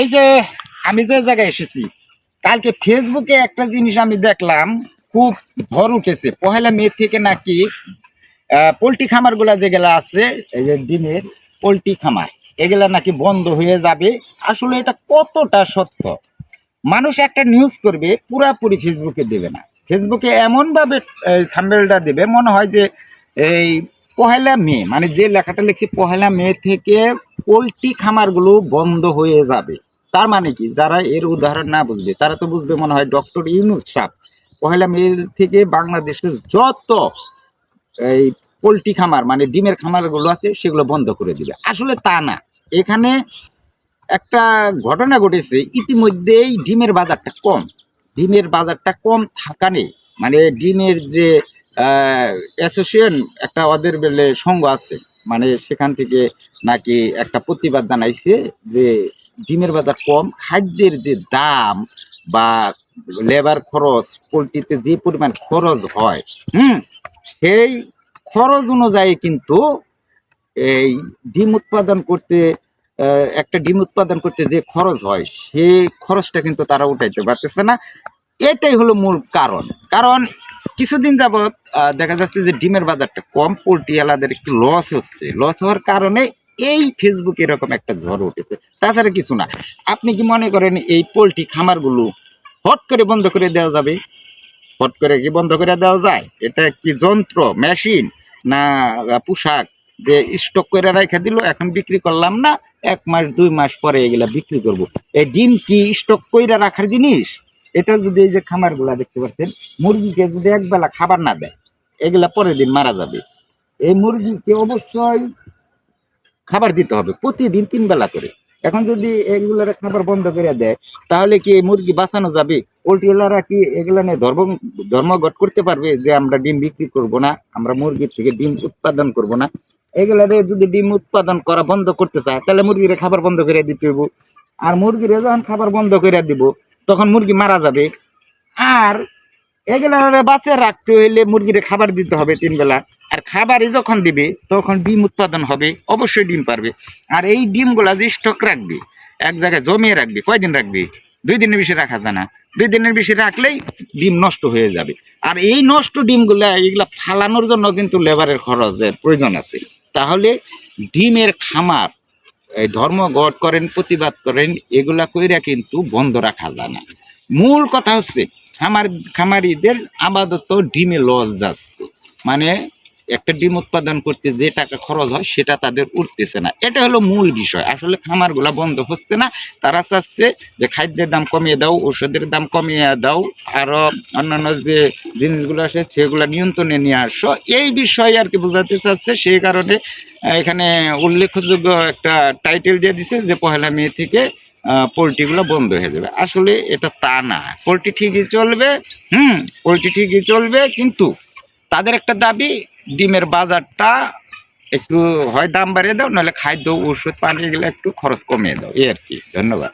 এই যে আমি যে জায়গায় এসেছি, কালকে ফেসবুকে একটা জিনিস আমি দেখলাম, খুব ভর উঠেছে। পহেলা মে থেকে নাকি পোলট্রি খামারগুলা যেগুলা আছে, এই যে ডিমের পোলট্রি খামার, এগুলা নাকি বন্ধ হয়ে যাবে। আসলে এটা কতটা সত্য? মানুষ একটা নিউজ করবে, পুরাপুরি ফেসবুকে দেবে না। ফেসবুকে এমন ভাবে থাম্বেলটা দেবে, মনে হয় যে এই পহেলা মে মানে যে লেখাটা লিখছি পহেলা মে থেকে পোলট্রি খামারগুলো বন্ধ হয়ে যাবে। তার মানে কি? যারা এর উদাহরণ না বুঝবে, তারা তো বুঝবে মনে হয় ডক্টর ইউনুস সাহ পহেলা মে থেকে বাংলাদেশের যত এই পোলট্রি খামার মানে ডিমের খামারগুলো আছে, সেগুলো বন্ধ করে দিবে। আসলে তা না। এখানে একটা ঘটনা ঘটেছে, ইতিমধ্যেই ডিমের বাজারটা কম। ডিমের বাজারটা কম থাকা নেই মানে ডিমের যে অ্যাসোসিয়েশন একটা ওদের বেলে সংঘ আছে। মানে সেখান থেকে নাকি একটা প্রতিবাদ জানাইছে যে ডিমের বাজার কম, খাদ্যের যে দাম বা লেবার খরচ, পোলট্রিতে যে পরিমাণ খরচ হয়, হুম, সেই খরচ অনুযায়ী কিন্তু এই ডিম উৎপাদন করতে একটা ডিম উৎপাদন করতে যে খরচ হয়, সেই খরচটা কিন্তু তারা উঠাইতে পারতেছে না। এটাই হলো মূল কারণ। কারণ কিছুদিন যাবৎ দেখা যাচ্ছে যে ডিমের বাজারটা কম, পোলট্রি আলাদের একটু লস হচ্ছে। লস হওয়ার কারণে এই ফেসবুক এরকম একটা ঝড় উঠেছে। তাছাড়া কিছু না। আপনি কি মনে করেন এই পোলট্রি খামারগুলো হট করে বন্ধ করে দেওয়া যাবে? হট করে কি বন্ধ করে দেওয়া যায়? এটা কি যন্ত্র মেশিন না পোশাক যে স্টক করে রেখে দিল, এখন বিক্রি করলাম না, এক মাস, দুই মাস পরে এগুলা বিক্রি করব। এই ডিম কি স্টক কইরা রাখার জিনিস? এটা যদি এই যে খামারগুলা দেখতে পাচ্ছেন মুরগিকে যদি একবেলা খাবার না দেয়, এগুলা পরের দিন মারা যাবে। এই মুরগিকে অবশ্যই খাবার দিতে হবে, প্রতিদিন তিন বেলা করে। এখন যদি এগুলার খাবার বন্ধ করে দেয়, তাহলে কি এই মুরগি বাঁচানো যাবে? পোল্ট্রিওয়ালারা কি এগুলা নিয়ে ধর্ম, ধর্মঘট করতে পারবে যে আমরা ডিম বিক্রি করব না, আমরা মুরগির থেকে ডিম উৎপাদন করব না? এগুলারে যদি ডিম উৎপাদন করা বন্ধ করতে চায়, তাহলে মুরগিরে খাবার বন্ধ করে দিতে হইব। আর মুরগিরে যখন খাবার বন্ধ করে দিব তখন মুরগি মারা যাবে। আর এগুলারে বাঁচিয়ে রাখতে হইলে মুরগিরে খাবার দিতে হবে তিনবেলা আর খাবারই যখন দিবে, তখন ডিম উৎপাদন হবে, অবশ্যই ডিম পারবে। আর এই ডিমগুলা যে স্টক রাখবে, এক জায়গায় জমিয়ে রাখবে, কয়দিন রাখবে? দুই দিনের বেশি রাখা যায় না। দুই দিনের বেশি রাখলেই ডিম নষ্ট হয়ে যাবে। আর এই নষ্ট ডিমগুলা, এগুলা ফালানোর জন্য কিন্তু লেবারের খরচের প্রয়োজন আছে। তাহলে ডিমের খামার এই ধর্মঘট করেন, প্রতিবাদ করেন, এগুলা কইরা কিন্তু বন্ধ রাখা যায় না। মূল কথা হচ্ছে, খামার খামারিদের আবাদত ডিমে লস যাচ্ছে। মানে একটা ডিম উৎপাদন করতে যে টাকা খরচ হয়, সেটা তাদের উঠতেছে না। এটা হলো মূল বিষয়। আসলে খামারগুলা বন্ধ হচ্ছে না। তারা চাচ্ছে যে খাদ্যের দাম কমিয়ে দাও ওষুধের দাম কমিয়ে দাও, আরও অন্যান্য যে জিনিসগুলো আছে, সেগুলো নিয়ন্ত্রণে নিয়ে আসো। এই বিষয়ে আর কি বোঝাতে চাচ্ছে, সেই কারণে এখানে উল্লেখযোগ্য একটা টাইটেল দিয়ে দিছে যে পহেলা মে থেকে পোলট্রিগুলো বন্ধ হয়ে যাবে। আসলে এটা তা না। পোলট্রি ঠিকই চলবে, হুম, পোলট্রি ঠিকই চলবে, কিন্তু তাদের একটা দাবি ডিমের বাজারটা একটু হয় দাম বাড়িয়ে দাও, নাহলে খাদ্য, ওষুধ, পানি গেলে একটু খরচ কমিয়ে দাও। এই আর কি, ধন্যবাদ।